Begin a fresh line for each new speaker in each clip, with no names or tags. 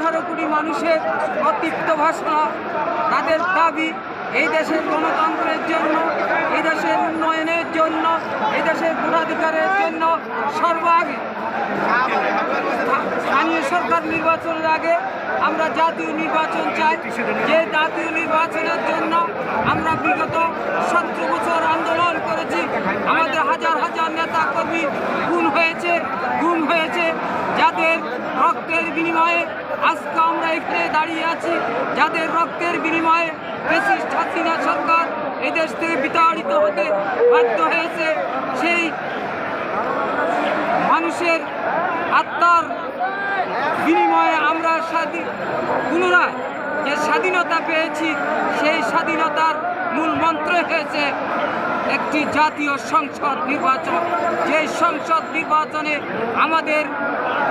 আঠারো কোটি মানুষের অতিপ্ত ভাষা তাদের দাবি, এই দেশের গণতন্ত্রের জন্য, এই দেশের উন্নয়নের জন্য, এই দেশের ভোটাধিকারের জন্য সর্বাগে স্থানীয় সরকার নির্বাচনের আগে আমরা জাতীয় নির্বাচন চাই। যে জাতীয় নির্বাচনের জন্য আমরা বিগত সতেরো বছর আন্দোলন করেছি, আমাদের হাজার হাজার নেতা কর্মী খুন হয়েছে, গুম হয়েছে। যাদের রক্তের বিনিময়ে আজকে আমরা এখানে দাঁড়িয়ে আছি, যাদের রক্তের বিনিময়ে ফেসিস্ট হাসিনা সরকার এই দেশ থেকে বিতাড়িত হতে বাধ্য হয়েছে, সেই মানুষের আত্মার বিনিময়ে আমরা স্বাধীন, পুনরায় যে স্বাধীনতা পেয়েছি, সেই স্বাধীনতার মূল মন্ত্র হয়েছে একটি জাতীয় সংসদ নির্বাচন। যে সংসদ নির্বাচনে আমাদের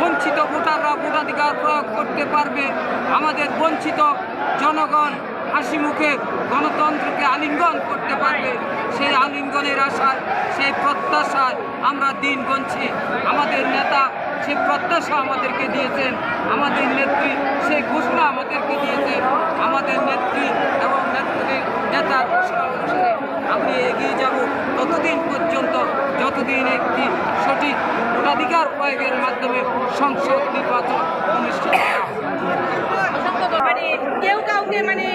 বঞ্চিত ভোটাররা ভোটাধিকার প্রয়োগ করতে পারবে। আমাদের বঞ্চিত জনগণ হাসি মুখে গণতন্ত্রকে আলিঙ্গন করতে পারবে। সেই আলিঙ্গনের আশায়, সেই প্রত্যাশায় আমরা দিন গুনছি। আমাদের নেতা সেই প্রত্যাশা আমাদেরকে দিয়েছেন। আমাদের নেত্রী সেই ঘোষণা আমাদেরকে দিয়েছেন। আমাদের নেত্রী এবং নেত্রী নেতার ঘোষণা অনুসারে এগিয়ে যাব। ততদিন পর্যন্ত যতদিন একটি সঠিক ভোটাধিকার প্রয়োগের মাধ্যমে সংসদ নির্বাচন অনুষ্ঠিত
মানে কেউ কাউকে মানে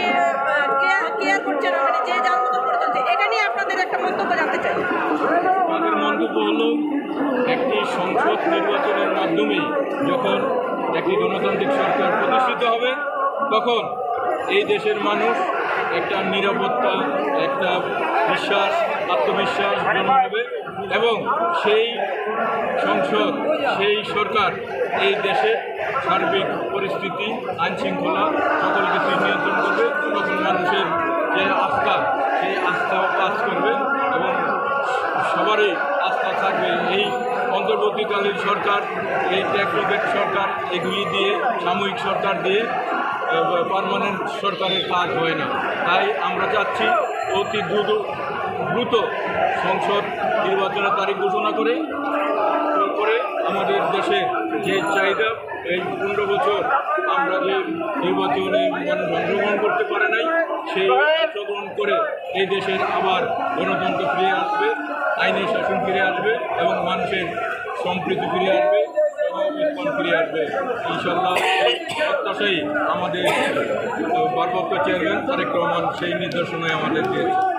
কেয়ার করছে না মানে যে যার করে চলছে এটা নিয়ে আপনাদের একটা মন্তব্য জানতে চাই।
আমাদের মন্তব্য হলো একটি সংসদ নির্বাচনের মাধ্যমে যখন একটি গণতান্ত্রিক সরকার প্রতিষ্ঠিত হবে তখন এই দেশের মানুষ একটা নিরাপত্তা একটা বিশ্বাস আত্মবিশ্বাস জন্মাবে এবং সেই সংসদ সেই সরকার এই দেশে সার্বিক পরিস্থিতি, আইনশৃঙ্খলা সকল কিছু নিয়ন্ত্রণ করবে তখন মানুষের যে আস্থা, সেই আস্থাও কাজ করবে এবং সবারই আস্থা থাকবে। এই অন্তর্বর্তীকালীন সরকার, এই টেকনোক্রেট সরকার, এগুলি দিয়ে, সাময়িক সরকার দিয়ে পারমানেন্ট সরকারের কাজ হয় না। তাই আমরা চাচ্ছি অতি দ্রুত দ্রুত সংসদ নির্বাচনের তারিখ ঘোষণা করে করে আমাদের দেশে যে চাহিদা, এই পনেরো বছর আমরা যে নির্বাচনে মানুষ অংশগ্রহণ করতে পারে নাই, সেই অংশগ্রহণ করে এই দেশের আবার গণতন্ত্র ফিরে আসবে, আইনের শাসন ফিরে আসবে এবং মানুষের সম্প্রীতি ফিরে আসবে সহানুভূতি ফিরে আসবে। ইনশাল্লাহ প্রত্যাশাই আমাদের ভারপ্রাপ্ত চেয়ারম্যান তারেক রহমান সেই নির্দেশনায় আমাদের দিয়েছে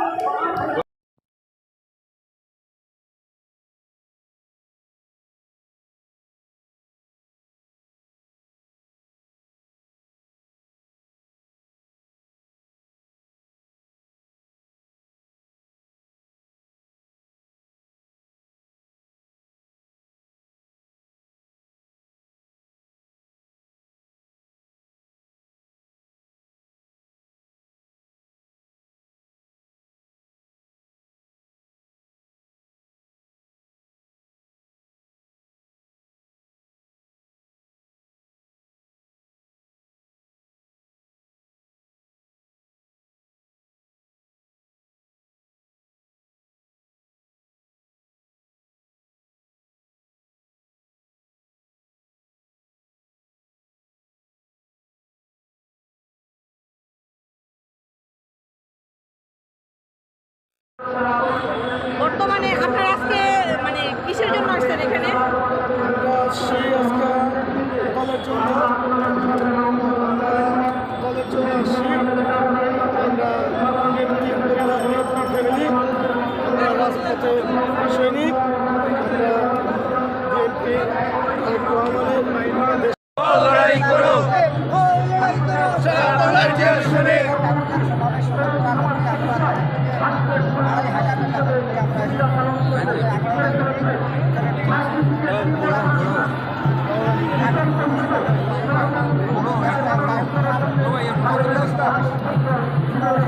বর্তমানে আপনারা আজকে মানে কিসের জন্য আসছেন এখানে?
সেই আজকে দলের জন্য আমরা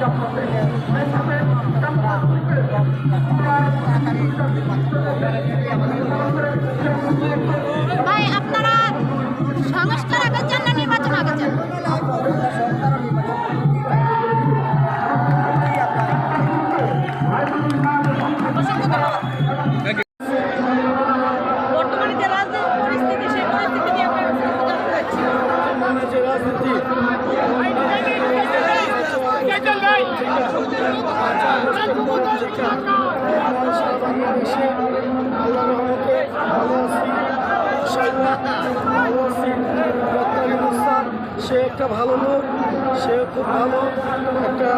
Thank you. আমরা সারা বাংলাদেশে সে একটা ভালো লোক সে খুব ভালো একটা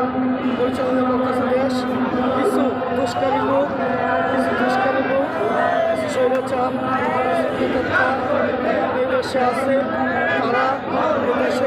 পরিচালনা করতেছে দেশ কিছু দুষ্কারী লোক কিছু দুষ্কারী লোক কিছু এই দেশে আছে তারা এই দেশে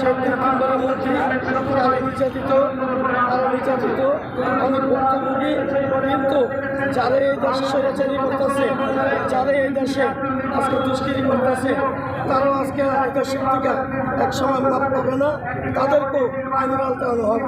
তিনবারের মন্ত্রী সে তিন তিনবারের মন্ত্রী তারা নির্যাতিত তারা নির্যাতিত অনেক ভুক্তভোগী কিন্তু যারা এই দেশে স্বৈরাচারী করতেছে যারা এই দেশে আজকে দুষ্কৃতি করতেছে, তারাও আজকে দেশের থেকে এক সময় মাপ পাবে না। তাদেরকেও আইনের আলতে হবে।